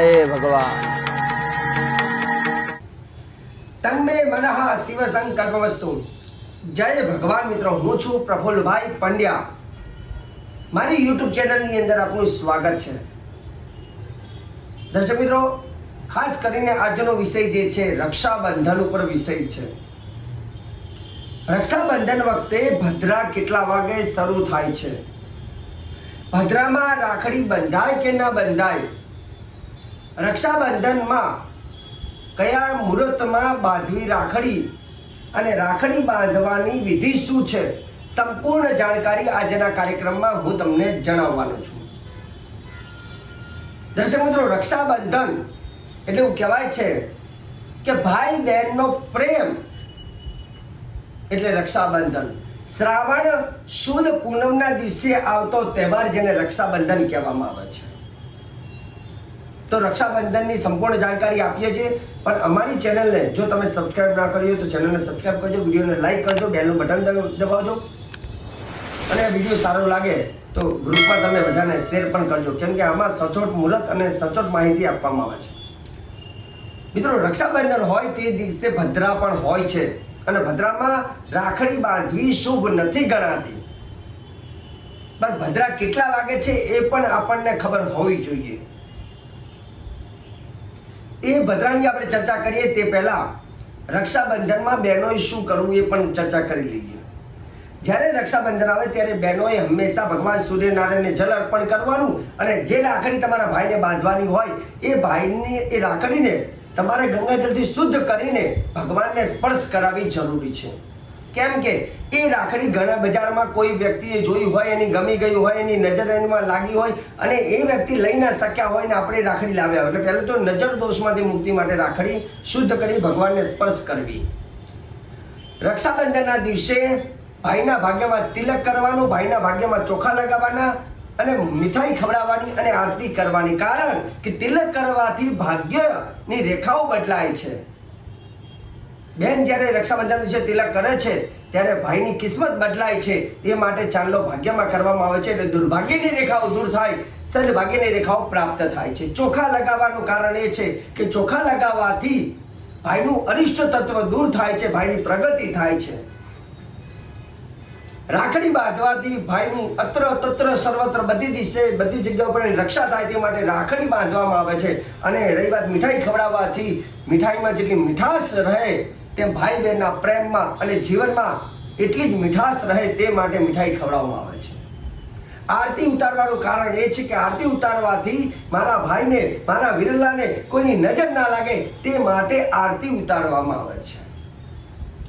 જય ભગવાન. તન્મે મનઃ શિવ સંકલ્પ વસ્તુ જય ભગવાન મિત્રો, હું છું પ્રફુલ્લભાઈ પંડ્યા. મારી યુટ્યુબ ચેનલની અંદર આપનું સ્વાગત છે. દર્શક મિત્રો, ખાસ કરીને આજનો વિષય જે છે, રક્ષાબંધન ઉપર વિષય છે. રક્ષાબંધન વખતે ભદ્રા કેટલા વાગે શરૂ થાય છે? ભદ્રામાં રાખડી બંધાય કે ના બંધાય? રક્ષાબંધનમાં કયા મુહૂર્તમાં બાંધવી રાખડી અને રાખડી બાંધવાની વિધિ શું છે? સંપૂર્ણ જાણકારી આજના કાર્યક્રમમાં હું તમને જણાવવાનો છું. દર્શક મિત્રો, રક્ષાબંધન એટલે એવું કહેવાય છે કે ભાઈ બહેનનો પ્રેમ એટલે રક્ષાબંધન. શ્રાવણ સુદ પૂનમના દિવસે આવતો તહેવાર જેને રક્ષાબંધન કહેવામાં આવે છે. તો રક્ષાબંધનની સંપૂર્ણ જાણકારી આપીએ છીએ. પણ અમારી ચેનલને જો તમે સબસ્ક્રાઇબ ના કરી તો ચેનલને સબસ્ક્રાઇબ કરજો, વિડીયોને લાઈક કરજો, બેલનું બટન દબ- દબાવજો. અને વીડિયો સારો લાગે તો ગ્રુપમાં તમે બધાને શેર પણ કરજો. કેમ કે આમાં સચોટ મુહૂર્ત અને સચોટ માહિતી આપવામાં આવે છે. મિત્રો, રક્ષાબંધન હોય તે દિવસે ભદ્રા પણ હોય છે. અને ભદ્રામાં રાખડી બાંધવી શુભ નથી ગણાતી. પણ ભદ્રા કેટલા વાગે છે એ પણ આપણને ખબર હોવી જોઈએ. એ ભદ્રાની આપણે ચર્ચા કરીએ તે પહેલાં રક્ષાબંધનમાં બહેનોએ શું કરવું એ પણ ચર્ચા કરી લઈએ. જ્યારે રક્ષાબંધન આવે ત્યારે બહેનોએ હંમેશા ભગવાન સૂર્યનારાયણને જલ અર્પણ કરવાનું અને જે રાખડી તમારા ભાઈને બાંધવાની હોય એ ભાઈની, એ રાખડીને તમારે ગંગાજલથી શુદ્ધ કરીને ભગવાનને સ્પર્શ કરાવવી જરૂરી છે. કેમ કે એ રાખડી ઘણા બજારમાં કોઈ વ્યક્તિએ જોઈ હોય, એની ગમી ગઈ હોય, એની નજર એમાં લાગી હોય અને એ વ્યક્તિ લઈ ના શક્યા હોય ને આપણે રાખડી લાવ્યા હોય. એટલે પહેલાં તો નજર દોષમાંથી મુક્તિ માટે રાખડી શુદ્ધ કરી ભગવાનને સ્પર્શ કરવી. રક્ષાબંધનના દિવસે ભાઈના ભાગ્યમાં તિલક કરવાનું, ભાઈના ભાગ્યમાં ચોખા લગાવવાના અને મીઠાઈ ખવડાવવાની અને આરતી કરવાની. કારણ કે તિલક કરવાથી ભાગ્યની રેખાઓ બદલાય છે. બેન જ્યારે રક્ષાબંધન વિશે તિલક કરે છે, ત્યારે ભાઈની કિસ્મત બદલાય છે. એ માટે ચાંદલો ભાગ્યમાં કરવામાં આવે છે એટલે દુર્ભાગ્યની રેખાઓ દૂર થાય, સદભાગ્યની રેખાઓ પ્રાપ્ત થાય છે. ચોખા લગાવવાનું કારણ એ છે કે ચોખા લગાવવાથી ભાઈનું અરિષ્ટ તત્વ દૂર થાય છે, ભાઈની પ્રગતિ થાય છે. રાખડી બાંધવાથી ભાઈની અત્ર તત્ર સર્વત્ર બધી દિશે બધી જગ્યાઓ પર રક્ષા થાય તે માટે રાખડી બાંધવામાં આવે છે. અને રહી વાત મીઠાઈ ખવડાવવાથી મીઠાઈમાં જેટલી મીઠાશ રહે તેમ ભાઈ બહેનના પ્રેમમાં અને જીવનમાં એટલી જ મીઠાશ રહે તે માટે મીઠાઈ ખવડાવવામાં આવે છે. આરતી ઉતારવાનું કારણ એ છે કે આરતી ઉતારવાથી મારા ભાઈને, મારા વિરલાને કોઈની નજર ના લાગે તે માટે આરતી ઉતારવામાં આવે છે.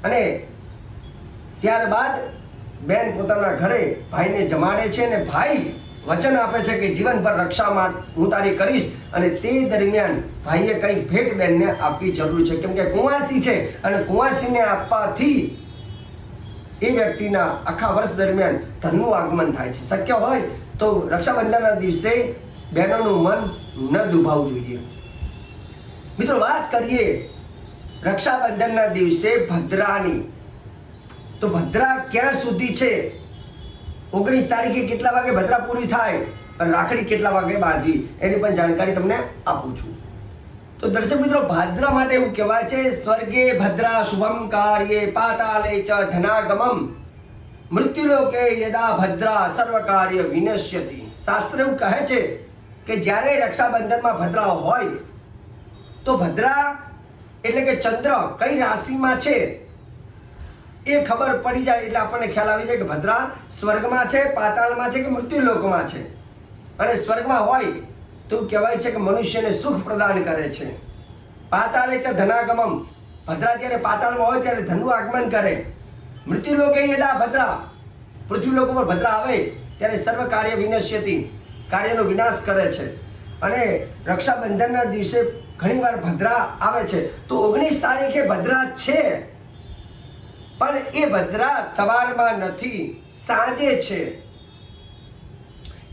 અને ત્યારબાદ બેન પોતાના ઘરે ભાઈને જમાડે છે અને ભાઈ વચન આપે છે કે જીવનભર રક્ષા હું તારી કરીશ અને તે દરમિયાન ભાઈએ કંઈક ભેટ બેનને આપવી જરૂર છે. કેમ કે કુંવાસી છે અને કુંવાસીને આપવાથી એ વ્યક્તિના આખા વર્ષ દરમિયાન ધનનું આગમન થાય છે. શક્ય હોય તો રક્ષાબંધનના દિવસે બહેનોનું મન ન દુભાવવું જોઈએ. મિત્રો, વાત કરીએ રક્ષાબંધનના દિવસે ભદ્રાની. તો ભદ્રા ક્યાં સુધી છે? ઓગણીસ તારીખે કેટલા વાગે ભદ્રા પૂરી થાય? અને રાખડી કેટલા વાગે બાંધવી એની પણ જાણકારી તમને આપું છું. તો દર્શક મિત્રો, ભાદ્રા માટે એવું કહેવાય છે, સ્વર્ગે ભદ્રા શુભમ કાર્યે પાતાલે ચ ધનાગમમ. મૃત્યુલોકે યદા ભદ્રા સર્વ કાર્ય વિનશ્યતિ. શાસ્ત્ર એવું કહે છે કે જ્યારે રક્ષાબંધનમાં ભદ્રા હોય, તો ભદ્રા એટલે કે ચંદ્ર કઈ રાશિમાં છે? એ ખબર પડી જાય એટલે આપણને ખ્યાલ આવી જાય કે ભદ્રા સ્વર્ગમાં છે, પાતાળમાં છે કે મૃત્યુલોકમાં છે? અને સ્વર્ગમાં હોય તો કહેવાય છે કે મનુષ્યને સુખ પ્રદાન કરે છે. પાતાળે છે ધનાગમમ. ભદ્રા જ્યારે પાતાળમાં હોય ત્યારે ધનનું આગમન કરે. મૃત્યુલોકે યદા ભદ્રા. પૃથ્વીલોક ઉપર ભદ્રા આવે ત્યારે સર્વ કાર્ય વિનશ્યતી, કાર્યનો વિનાશ કરે છે. અને રક્ષાબંધનના દિવસે ઘણીવાર ભદ્રા આવે છે. તો ઓગણીસ તારીખે ભદ્રા છે. પણ એ ભદ્રા સવારમાં નથી, સાંજે છે.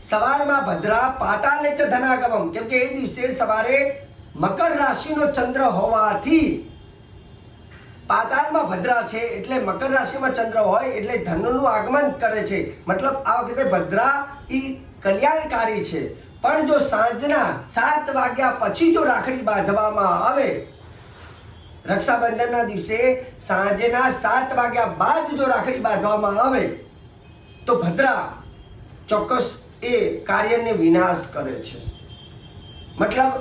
સવારમાં ભદ્રા પાતાલે છે ધનાગમમ, કેમ કે એ દિવસે સવારે મકર રાશિનો ચંદ્ર હોવાથી પાતાળમાં ભદ્રા છે, એટલે મકર રાશિમાં ચંદ્ર હોય એટલે ધનનું આગમન કરે છે. મતલબ આ વખતે ભદ્રા એ કલ્યાણકારી છે. પણ જો સાંજના સાત વાગ્યા પછી જો રાખડી બાંધવામાં આવે રક્ષાબંધનના દિવસે સાંજના સાત વાગ્યા બાદ જો રાખડી બાંધવામાં આવે, તો ભદ્રા ચોક્કસ એ કાર્યને વિનાશ કરે છે. મતલબ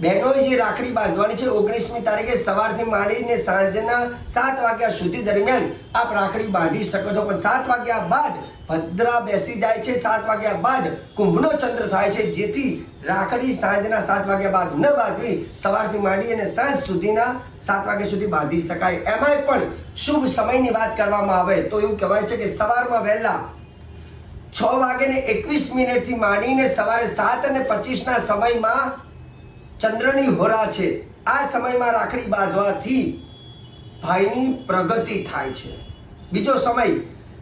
બહેનોએ જે રાખડી બાંધવાની છે, ઓગણીસમી તારીખે સવારથી માંડીને સાંજના સાત વાગ્યા સુધી દરમિયાન આપ રાખડી બાંધી શકો છો. પણ સાત વાગ્યા બાદ ભદ્રા બેસી જાય છે. સાત વાગ્યા બાદ કુંભનો ચંદ્ર થાય છે, જેથી રાખડી સાંજના સાત વાગ્યા બાદ ન બાંધવી, સવારથી માંડી અને સાંજ સુધીના સાત વાગ્યા સુધી બાંધી શકાય. એમાંય પણ શુભ સમયની વાત કરવામાં આવે તો એવું કહેવાય છે કે સવારમાં વહેલા છ વાગે ને એકવીસ મિનિટથી માંડીને સવારે સાત અને પચીસના સમયમાં ચંદ્રની હોરા છે. આ સમયમાં રાખડી બાંધવાથી ભાઈની પ્રગતિ થાય છે. બીજો સમય,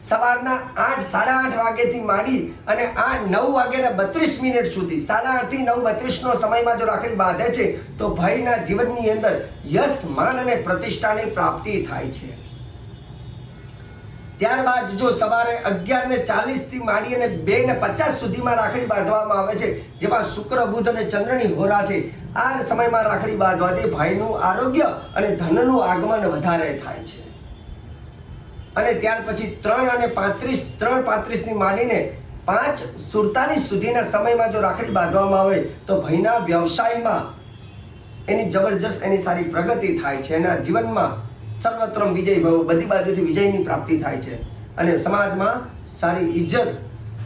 સવારના આઠ, સાડા આઠ વાગ્યાથી માંડી અને આઠ નવ વાગ્યાના બત્રીસ મિનિટ સુધી, સાડા આઠથી નવ બત્રીસનો સમયમાં જો રાખડી બાંધે છે, તો ભાઈના જીવનની અંદર યશ, માન અને પ્રતિષ્ઠાની પ્રાપ્તિ થાય છે. ત્યારબાદ જો સવારે અગિયાર ને ચાલીસથી માંડી અને બે ને પચાસ સુધીમાં રાખડી બાંધવામાં આવે છે, જેમાં શુક્ર, બુધ અને ચંદ્રની હોરા છે, આ સમયમાં રાખડી બાંધવાથી ભાઈનું આરોગ્ય અને ધનનું આગમન વધારે થાય છે. અને ત્યાર પછી ત્રણ અને પાંત્રીસ, ત્રણ પાંત્રીસની માંડીને પાંચ સુડતાલીસ સુધીના સમયમાં જો રાખડી બાંધવામાં આવે, તો ભાઈના વ્યવસાયમાં એની જબરજસ્ત એની સારી પ્રગતિ થાય છે. એના જીવનમાં સર્વત્ર વિજય ભવ, બધી બાજુથી વિજયની પ્રાપ્તિ થાય છે. અને સમાજમાં સારી ઇજ્જત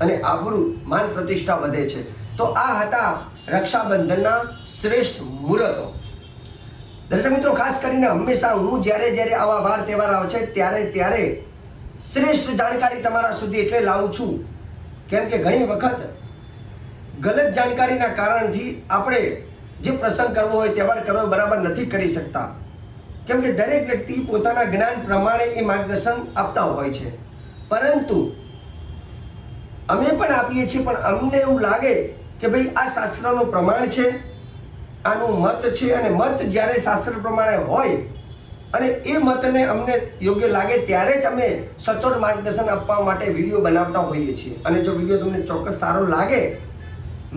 અને આબરૂ માન પ્રતિષ્ઠા વધે છે. તો આ હતા રક્ષાબંધનના શ્રેષ્ઠ મુહૂર્તો. દર્શક મિત્રો, ખાસ કરીને હંમેશા હું જ્યારે જ્યારે આવા વાર તહેવાર આવે છે, ત્યારે ત્યારે શ્રેષ્ઠ જાણકારી તમારા સુધી એટલે લાવું છું. કેમ કે ઘણી વખત ગલત જાણકારીના કારણથી આપણે જે પ્રસંગ કરવો હોય, તહેવાર કરવો બરાબર નથી કરી શકતા. કેમ કે દરેક વ્યક્તિ પોતાના જ્ઞાન પ્રમાણે એ માર્ગદર્શન આપતા હોય છે. પરંતુ અમે પણ આપીએ છીએ, પણ અમને એવું લાગે કે ભાઈ આ શાસ્ત્રનું પ્રમાણ છે, આનું મત છે અને મત જ્યારે શાસ્ત્ર પ્રમાણે હોય અને એ મતને અમને યોગ્ય લાગે ત્યારે જ અમે સચોટ માર્ગદર્શન આપવા માટે વીડિયો બનાવતા હોઈએ છીએ. અને જો વીડિયો તમને ચોક્કસ સારો લાગે,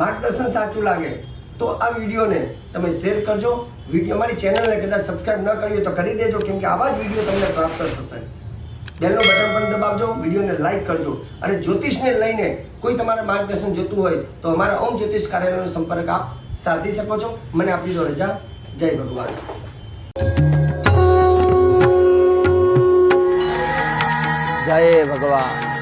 માર્ગદર્શન સાચું લાગે તો આ વિડીયોને તમે શેર કરજો. વીડિયો અમારી ચેનલને કદાચ સબસ્ક્રાઈબ ન કરી તો કરી દેજો, કેમ કે આવા જ વીડિયો તમને પ્રાપ્ત થશે. બેલનો બટન પણ દબાવજો, વિડીયોને લાઇક કરજો. અને જ્યોતિષને લઈને કોઈ તમારે માર્ગદર્શન જોતું હોય તો અમારા ઓમ જ્યોતિષ કાર્યાલયનો સંપર્ક આપ સાધી શકો છો. મને આપી દો રજા. જય ભગવાન. જય ભગવાન.